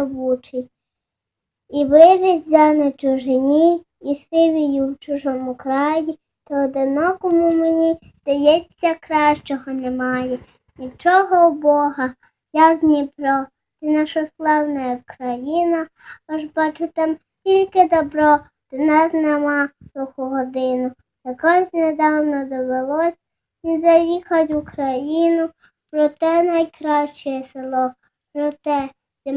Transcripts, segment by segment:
ревучий. І виріс я на чужині, і сивію в чужому краї, то одинокому мені здається, кращого немає. Нічого у Бога, як Дніпро, ти наша славна країна, аж бачу там тільки добро, до нас нема духу годину. Якось недавно довелось не заїхать в Україну, проте найкраще село, проте,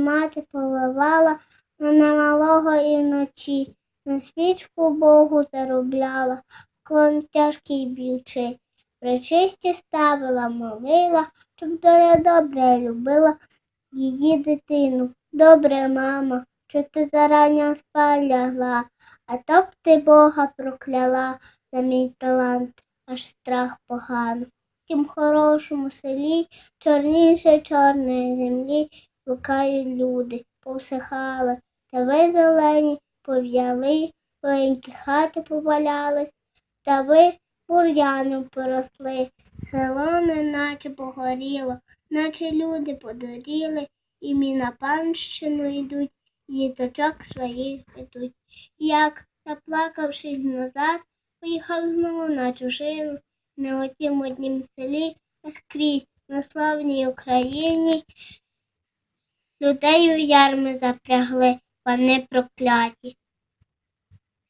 мати поливала, на малого і вночі, на свічку Богу заробляла, клон тяжкий б'ючи. Пречисті ставила, молила, щоб доля добре любила її дитину. Добре, мама, що ти зарання спать лягла, а то б ти Бога прокляла за мій талант, аж страх погано. В тім хорошому селі, чорніше чорної землі, блукають люди, повсихали, та ви зелені пов'яли, маленькі хати повалялись, та ви бур'яном поросли, село неначе погоріло, наче люди подоріли, і мі на панщину йдуть, діточок своїх ведуть. Як, заплакавшись назад, поїхав знову на чужину, не у тім однім селі, а скрізь на славній Україні. Людей у ярми запрягли, вони прокляті.